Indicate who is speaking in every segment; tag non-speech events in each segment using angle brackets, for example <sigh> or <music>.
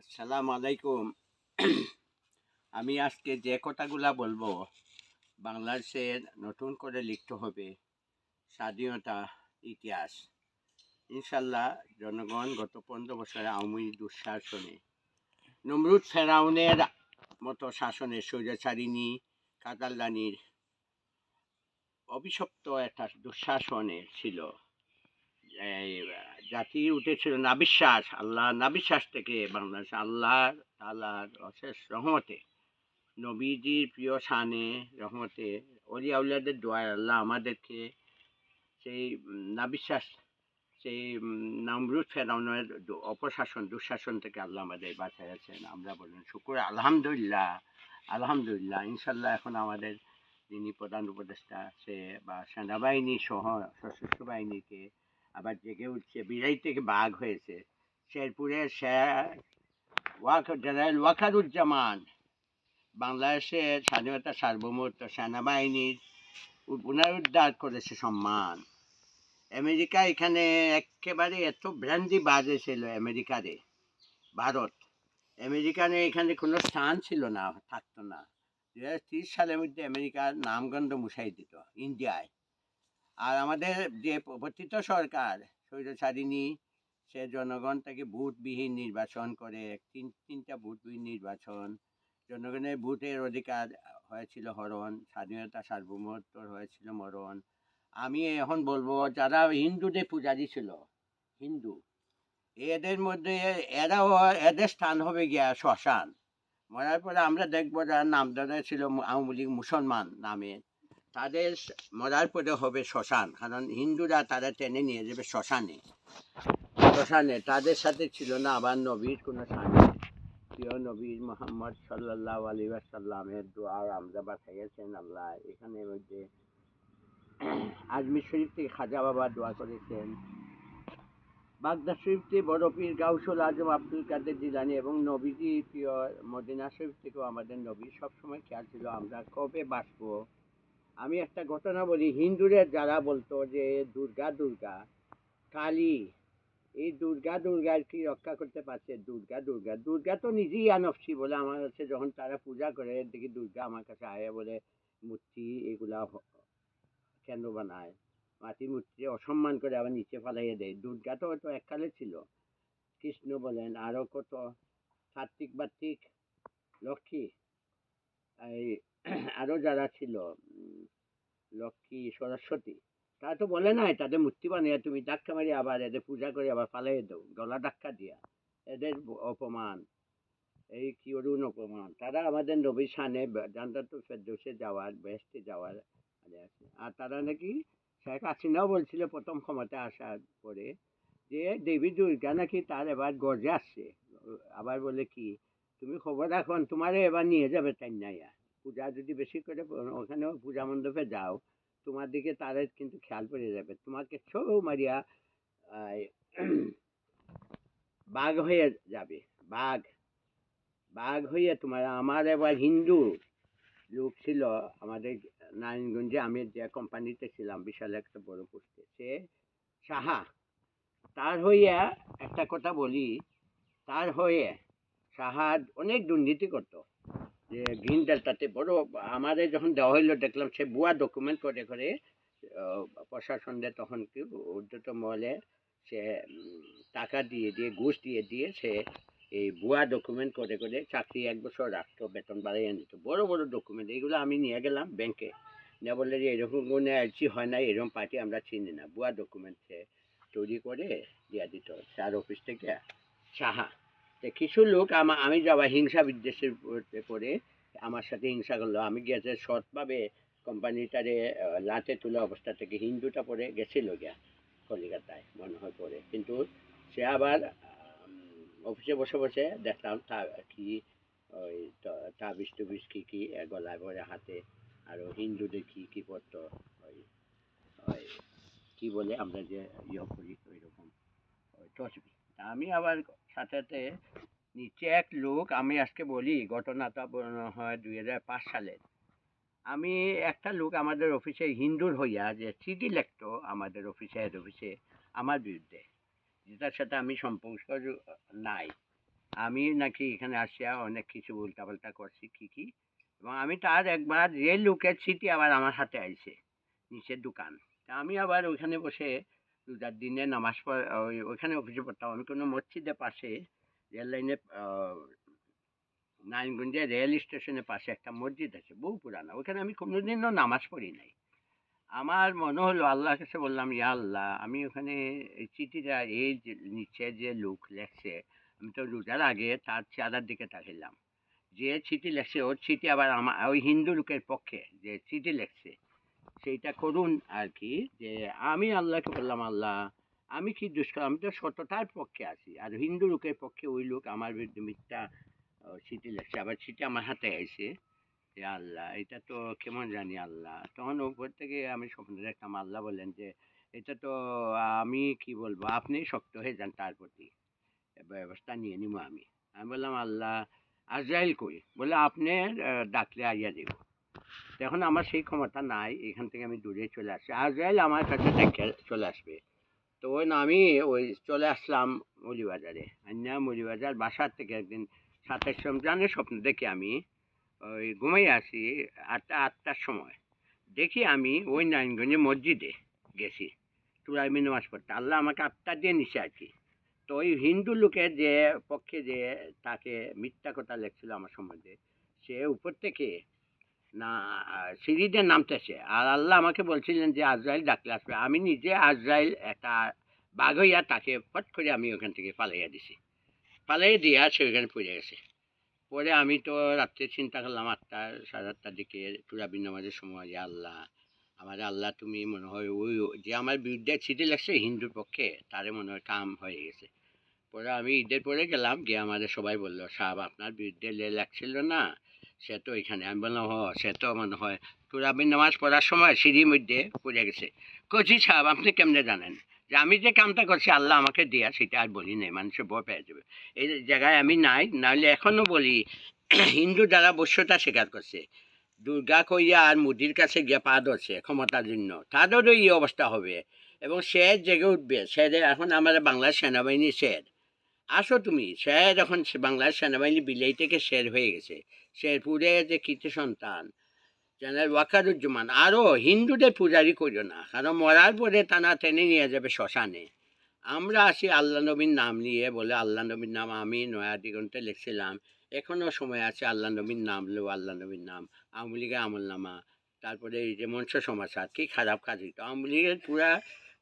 Speaker 1: আসসালামু আলাইকুম আমি আজকে যে কথাগুলা বলব, বাংলাদেশের নতুন করে লিখতে হবে, স্বাধীনতা ইতিহাস। ইনশাল্লাহ জনগণ গত পনেরো বছরে আওয়ামী দুঃশাসনে, নমরুদ ফেরাউনের মতো শাসনে সৌজাচারিণী কাতালদানির অভিশপ্ত একটা দুঃশাসনে ছিল। জাতি উঠেছিল নাবিশ্বাস আল্লাহ নাবিশ্বাস থেকে বাংলাদেশ আল্লাহ তালার অশেষ রহমতে। নবীজির প্রিয় শানে রহমতে অলি আউলাদের দোয়ার আল্লাহ আমাদেরকে সেই নাবিশ্বাস, সেই নামরুদ ফেরাউনের অপশাসন, দুঃশাসন থেকে আল্লাহ আমাদের বাঁচাইয়াছেন। আমরা বলেন শুকুর, আলহামদুলিল্লাহ। আলহামদুলিল্লাহ ইনশাল্লাহ এখন আমাদের যিনি প্রধান উপদেষ্টা, সে বা সেনাবাহিনী সহ সশস্ত্র বাহিনীকে আবার জেগে উঠছে। বিরাই থেকে বাঘ হয়েছে। শেরপুরে সে ওয়াক, জেনারেল ওয়াকারুজ্জামান বাংলাদেশের স্বাধীনতা সার্বভৌমত্ব সেনাবাহিনীর পুনরুদ্ধার করেছে সম্মান। আমেরিকা এখানে একেবারে এত ব্র্যান্ডি বাজে ছিল আমেরিকারে। ভারত, আমেরিকানে এখানে কোনো স্থান ছিল না, থাকতো না। দু সালের মধ্যে আমেরিকার নামগন্ধ মুছাই দিত। ইন্ডিয়ায় আর আমাদের যে প্রবর্তিত সরকার স্বৈরচারিণী সে জনগণ থেকে ভোটবিহীন নির্বাচন করে, তিন, তিনটা ভোটবিহীন নির্বাচন। জনগণের ভোটের অধিকার হয়েছিল হরণ, স্বাধীনতা সার্বভৌমত্ব হয়েছিল মরণ। আমি এখন বলব, যারা হিন্দুদের পূজারি ছিল, হিন্দু, এদের মধ্যে এরাও এদের স্থান হবে গিয়া শ্মশান। মরার পরে আমরা দেখব যার নাম ধরে ছিল, আওয়ামী লীগ মুসলমান নামে। তাদের মরার পরে হবে শ্মশান। কারণ হিন্দুরা তারা টেনে নিয়ে যাবে শ্মশানে। শ্মশানে তাদের সাথে ছিল না আবার নবীর কোনো স্বামী প্রিয় নবীর মোহাম্মদ সাল্লাহ আলী সাল্লামের দোয়া আমরা বাঁচাইয়াছেন আল্লাহ। এখানে মধ্যে আজমির শরীফ থেকে খাজা বাবা দোয়া করেছেন। বাগদা শরীফ থেকে বড় পীর গাউসুল আজম আব্দুল কাদের জিলানি এবং নবীজি প্রিয় মদিনা শরীফ থেকেও আমাদের নবী সবসময় খেয়াল ছিল আমরা কবে বাঁচবো। আমি একটা ঘটনা বলি। হিন্দুদের যারা বলতো যে, দুর্গা দুর্গা, কালী, এই দুর্গা, দুর্গার কি রক্ষা করতে পারছে? দুর্গা দুর্গা দুর্গা তো নিজেই আনফসি বলে আমার কাছে যখন তারা পূজা করে, দেখি দুর্গা আমার কাছে আয় বলে, মূর্তি এগুলা কেন বানায়? মাটি মূর্তি অসম্মান করে আবার নিচে ফালাইয়ে দেয়। দুর্গা তো হয়তো এককালে ছিল। কৃষ্ণ বলেন আরও কত? সাত্বিক বাত্বিক লক্ষ্মী? এই <clears throat> আরও যারা ছিল লক্ষ্মী সরস্বতী। তারা তো বলে নাই, তাদের মূর্তি বানিয়ে তুমি ধাক্কা মারি আবার এদের পূজা করে আবার ফালাই দাও, গলা ধাক্কা দিয়া। এদের অপমান, এই কি অরুণ অপমান। তারা আমাদের নবী সানে জানতা তো ফেরদৌসে যাওয়ার বেহেস্তে যাওয়ার মানে আছে। আর তারা নাকি শেখ হাসিনাও বলছিল প্রথম ক্ষমতা আসার পরে যে দেবী দুর্গা নাকি তার এবার গর্জে আসছে। আবার বলে কি, তুমি খবর রাখুন তোমারে এবার নিয়ে যাবে তাই নাইয়া পূজা যদি বেশি করে ওখানেও পূজা মণ্ডপে যাও, তোমার দিকে তাদের কিন্তু খেয়াল পড়ে যাবে। তোমাকে ছৌ মারিয়া <clears throat> বাঘ হয়ে যাবে। বাঘ বাঘ হয়ে তোমার, আমার এবার হিন্দু লোক ছিল আমাদের নারায়ণগঞ্জে, আমি যে কোম্পানিতে ছিলাম, বিশাল একটা বড় পোস্টে সে সাহা। তার হইয়া একটা কথা বলি, তার হয়ে সাহা অনেক দুর্নীতি করতো। যে গ্রিন ডেল্টাতে বড় আমাদের যখন দেওয়া হইল, দেখলাম সে ভুয়া ডকুমেন্ট করে করে প্রশাসনদের তখন কি উদ্যত মহলে সে টাকা দিয়ে দিয়ে, ঘুষ দিয়ে দিয়ে সে এই ভুয়া ডকুমেন্ট করে করে চাকরি এক বছর রাখতো, বেতন বাড়িয়ে নিত। বড় বড় ডকুমেন্ট এইগুলো আমি নিয়ে গেলাম ব্যাংকে নিয়ে বললে যে এরকম কোনো আর্জি হয় না এরকম পার্টি আমরা চিনি না। ভুয়া ডকুমেন্ট সে তৈরি করে দিয়ে দিত। স্যার অফিস থেকে সাহা কিছু লোক আমা, আমি যাওয়া হিংসা বিদ্বেষের করে আমার সাথে হিংসা করল। আমি গেছে সৎভাবে কোম্পানিটারে লাটে তোলা অবস্থা থেকে হিন্দুটা পরে গেছিল গিয়া কলিকাতায়, মনে হয় পরে। কিন্তু সে আবার অফিসে বসে বসে দেখলাম তা কি, ওই তাবিজ টুবিজ কি কি গলায় পরে হাতে, আর হিন্দুদের কি কি পড়তো ওই ওই, কি বলে আমরা যে ইয়ে করি ওই রকম ওই তসবি। আমি আবার সাথে নিচে এক লোক, আমি আজকে বলি, ঘটনাটা হয় দুই হাজার পাঁচ সালের আমি একটা লোক আমাদের অফিসে, হিন্দুর হইয়া যে চিঠি লিখতো আমাদের অফিসে, হেড অফিসে, আমার বিরুদ্ধে। যেটার সাথে আমি সম্পর্ক নাই। আমি নাকি এখানে আসিয়া অনেক কিছু উল্টাপাল্টা করছি, কি কি। এবং আমি তার একবার যে লোকের স্মৃতি আবার আমার হাতে আইছে, নিচের দোকান। তা আমি আবার ওইখানে বসে রোজার দিনে নামাজ পড়, ওই, ওইখানে অফিসে পড়তাম। আমি কোনো মসজিদের পাশে রেল লাইনে রেল স্টেশনের পাশে একটা মসজিদ আছে, বহু পুরানো। ওখানে আমি কোনোদিনও নামাজ পড়ি নাই। আমার মনে হলো, আল্লাহর কাছে বললাম, ইয়া আল্লাহ, আমি ওখানে চিঠিটা, এই নিচে যে লোক লেখছে, আমি তো রোজার আগে তার চাঁদার দিকে তাকাইলাম। যে চিঠি লেখছে, ওর চিঠি আবার আমার ওই হিন্দু লোকের পক্ষে যে চিঠি লেখছে সেইটা করুন আর কি যে আমি আল্লাহকে বললাম, আল্লাহ, আমি কি দুষ্কর? আমি তো সততার পক্ষে আছি। আর হিন্দু লোকের পক্ষে ওই লোক আমার বিরুদ্ধে মিথ্যা চিঠি লেখছে। আবার চিঠি আমার হাতে আইছে যে, আল্লাহ, এটা তো কেমন জানি আল্লাহ? তখন উপর থেকে আমি স্বপ্ন দেখলাম, আল্লাহ বললেন যে, এটা তো আমি কি বলব? আপনি শক্ত হয়ে যান তার প্রতি। ব্যবস্থা নিয়ে নিব আমি। আমি বললাম, আল্লাহ, আজরাইল কই? বলে আপনি ডাকলে আইয়া দেব। এখন আমার সেই ক্ষমতা নাই, এখান থেকে আমি দূরে চলে আসছি আজরাইল আমার কাছে চলে আসবে। তো ওই না, আমি ওই চলে আসলাম মৌলিবাজারে। আন্যা মৌলিবাজার বাসার থেকে একদিন সাতাশ রমজানের স্বপ্ন দেখি আমি, ওই ঘুমাই আসি আটটা, আটটার সময়। দেখি আমি ওই নারায়ণগঞ্জে মসজিদে গেছি তুরাইমি নামাজ পড়তে। আল্লাহ আমাকে আটটা দিয়ে নিচে কি। তো ওই হিন্দু লোকের যে পক্ষে যে তাকে মিথ্যা কথা লেখছিল আমার সম্বন্ধে, সে উপর থেকে না সিঁড়িতে নামতেছে আর আল্লাহ আমাকে বলছিলেন যে, আজরাইল ডাকলে আসবে। আমি নিজে আজরাইল একটা বাঘ হইয়া তাকে ফট করে আমি ওখান থেকে পালাইয়া দিছি। পালাইয়া দিয়া সে ওখানে পড়ে গেছে। পরে আমি তো রাত্রে চিন্তা করলাম, আটটা, সাড়ে আটটার দিকে তুরাবি নামাজের সময়, যে আল্লাহ, আমার আল্লাহ তুমি মনে হয় ওই, যে আমার বিরুদ্ধে চিঠি লাগছে হিন্দুর পক্ষে, তারে মনে হয় কাম হয়ে গেছে। পরে আমি ঈদের পরে গেলাম, গিয়ে আমাদের সবাই বলল, সাহেব, আপনার বিরুদ্ধে লে লাগছিল না সে তো এখানে, আমি বললাম হ সে তো মনে হয় তুরাবি নামাজ পড়ার সময় সিঁড়ির মধ্যে পড়ে গেছে। কচি সাহেব, আপনি কেমনে জানেন? যে আমি যে কামটা করছি, আল্লাহ আমাকে দেয়া, সেটা আর বলি নাই, মানুষের ভয় পেয়ে যাবে। এই জায়গায় আমি নাই, নাহলে এখনও বলি, হিন্দু যারা বস্যতা স্বীকার করছে, দুর্গা কইয়া আর মুদির কাছে গিয়ে পা ধরছে ক্ষমতার জন্য, তাদেরও এই অবস্থা হবে। এবং সে জেগে উঠবে, সে এখন আমাদের বাংলার সেনাবাহিনী শের আসো তুমি। সে যখন বাংলার সেনাবাহিনী বিলেই থেকে শের হয়ে গেছে শেরপুরে যে কৃতি সন্তান, জেনারেল ওয়াকারুজ্জামান আরও হিন্দুদের পূজারি করিও না, কারণ মরার পরে টানা টেনে নিয়ে যাবে শ্মশানে। আমরা আসি আল্লাহ নবীর নাম নিয়ে বলে, আল্লাহ নবীর নাম আমি নয়া দিগন্তে লিখছিলাম। এখনও সময় আছে আল্লাহ নবীর নাম লো, আল্লাহ নবীর নাম। আওয়ামী লীগের আমল নামা তারপরে এই যে মঞ্চ সমাচার, কি খারাপ কাজ আওয়ামী লীগের পুরা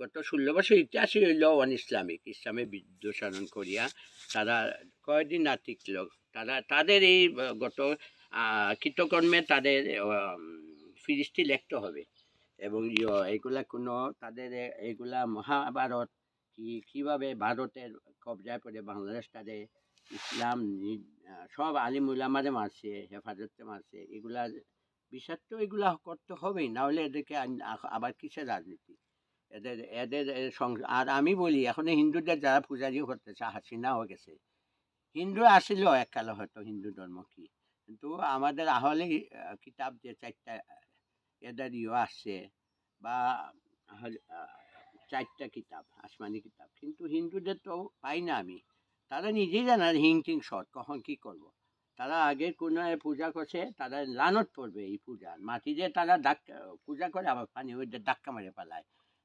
Speaker 1: গত ষোলো বছর ইতিহাসই হইল অন ইসলামিক ইসলামে বিদ্বেষণ করিয়া তারা কয়দিন না টিকল তারা, তাদের এই গত কৃতকর্মে তাদের ফিরিস্তি লিখতে হবে। এবং এগুলা কোনো তাদের, এগুলা মহাভারত কি, কীভাবে ভারতের কবজায় পড়ে, বাংলাদেশ তাদের ইসলাম সব আলিম উলামারে মারছে, হেফাজতে মারছে, এগুলা বিষাক্ত এগুলা করতে হবেই নাহলে এদেরকে আবার কিসের রাজনীতি? এদের এদের আর আমি বলি এখন হিন্দুদের যারা পূজারি করতেছে হাসিনা হয়ে গেছে হিন্দু আসিল এককালে হয়তো হিন্দু ধর্ম কি? কিন্তু আমাদের আহলে আহ, কিতাব যে চারটা এদের ইয়ে আসছে বা চারটা কিতাব আসমানি কিতাব কিন্তু হিন্দুদের তো পাই না আমি। তারা নিজেই জানে হিং টিং শট কখন কি করব। তারা আগে কোনো পূজা করছে তারা লানত পড়বে এই পূজার। মাটিতে তারা ধাক্কা পূজা করে আবার পানি ওইটা ধাক্কা মারে পালায়।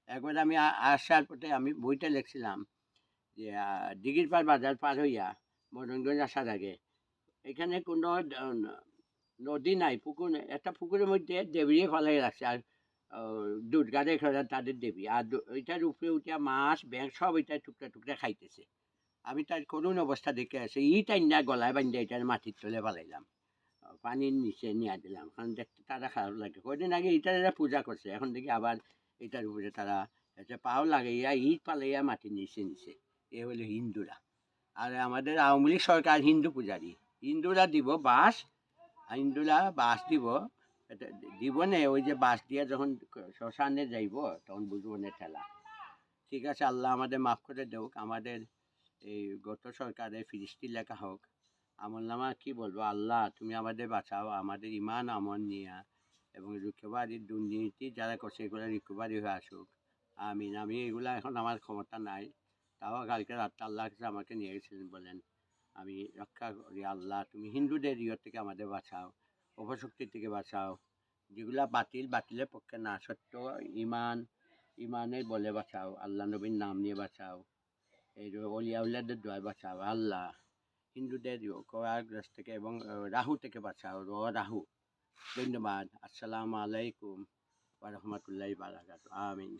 Speaker 1: একবার আমি আসার পথে আমি বইটা লিখছিলাম যে দিঘির পার বাজার পার হইয়া মদনগঞ্জ আসার আগে। এখানে কোনো নদী নাই, পুকুর একটা পুকুরের মধ্যে দেবরিয়ে ফলাই রাখছে আর দুর্গা দেখে তাদের দেবী। আর ওইটার উপরে উঠিয়া মাছ ব্যাং সব ওইটা টুকরা টুকরা খাইতেছে। আমি তার করুণ অবস্থা দেখে আসি ই টাইম না গলায় বান্ধে এটার মাটির তলে ফেলাইলাম। পানির নিচে নিয়ে দিলাম, কারণ দেখতে তারা খারাপ লাগে। কয়দিন আগে এটার পূজা করছে, এখন দেখি আবার এটার উপরে তারা এটা পাও লাগাইয়া, ইট পালাইয়া মাটি নিচে নিচে এ হলো হিন্দুরা। আর আমাদের আওয়ামী লীগ সরকার হিন্দু পূজারি। হিন্দুরা দিব বাস হিন্দুরা বাস দিব। দিব নে, ওই যে বাস দিয়ে যখন শ্মশানে যাইব, তখন বুঝব না ঠেলা। ঠিক আছে, আল্লাহ আমাদের মাফ করে দেউক। আমাদের এই গত সরকারের ফিরিস্তি লেখা হোক। আমল নামা কি বলব? আল্লাহ, তুমি আমাদের বাঁচাও। আমাদের ইমান আমল নিয়া এবং রিকভারি দুর্নীতি যারা করছে এগুলো রিকভারি হয়ে আসুক। আমিন আমি এগুলা এখন আমার ক্ষমতা নাই। তাও কালকে রাত্রে আল্লাহ আমাকে নিয়ে গেছিলেন বলেন, আমি রক্ষা করি আল্লাহ। তুমি হিন্দুদের ইয়ে থেকে আমাদের বাঁচাও, অপশক্তি থেকে বাঁচাও। যেগুলা বাতিল, বাতিলের পক্ষে না, সত্য ইমান ইমানের বলে বাঁচাও। আল্লাহ নবীর নাম নিয়ে বাঁচাও। এই অলিয়াউল্লাদের দোয়ায় বাঁচাও। আল্লাহ হিন্দুদের করাগ্রস্ত থেকে এবং রাহু থেকে বাঁচাও। র রাহু। ধন্যবাদ আসসালামু আলাইকুম ওয়া রাহমাতুল্লাহি ওয়া বারাকাতুহু আমিন